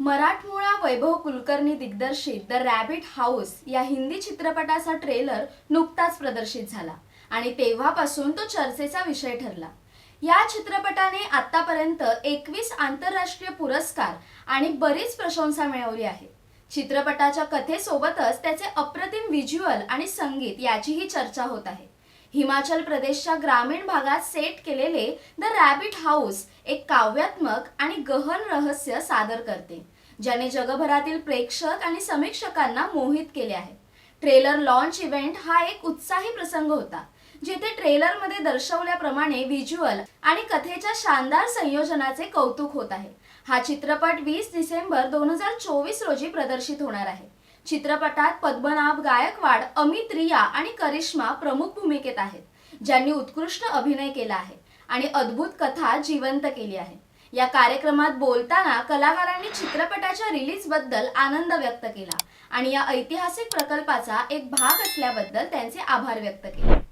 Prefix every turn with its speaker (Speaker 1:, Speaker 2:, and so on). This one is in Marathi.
Speaker 1: मराठमोळा वैभव कुलकर्णी दिग्दर्शित द रॅबिट हाऊस या हिंदी चित्रपटाचा ट्रेलर नुकताच प्रदर्शित झाला आणि तेव्हापासून तो चर्चेचा विषय ठरला. या चित्रपटाने आतापर्यंत एकवीस आंतरराष्ट्रीय पुरस्कार आणि बरीच प्रशंसा मिळवली आहे. चित्रपटाच्या कथेसोबतच त्याचे अप्रतिम व्हिज्युअल आणि संगीत याचीही चर्चा होत आहे. हिमाचल प्रदेशच्या ग्रामीण भागात सेट केलेले द रॅबिट हाऊस एक काव्यात्मक आणि गहन रहस्य सादर करते ज्याने जगभरातील प्रेक्षक आणि समीक्षकांना मोहित केले आहे. ट्रेलर लॉन्च इव्हेंट हा एक उत्साही प्रसंग होता जिथे ट्रेलरमध्ये दर्शवल्याप्रमाणे व्हिज्युअल आणि कथेच्या शानदार संयोजनाचे कौतुक होत आहे. हा चित्रपट वीस डिसेंबर दोन हजार चोवीस रोजी प्रदर्शित होणार आहे. चित्रपटात पद्मनाभ गायकवाड अमित रिया आणि करिश्मा प्रमुख भूमिकेत आहेत ज्यांनी उत्कृष्ट अभिनय केला आहे आणि अद्भुत कथा जिवंत केली आहे. या कार्यक्रमात बोलताना कलाकारांनी चित्रपटाच्या रिलीजबद्दल आनंद व्यक्त केला आणि या ऐतिहासिक प्रकल्पाचा एक भाग असल्याबद्दल त्यांचे आभार व्यक्त केले.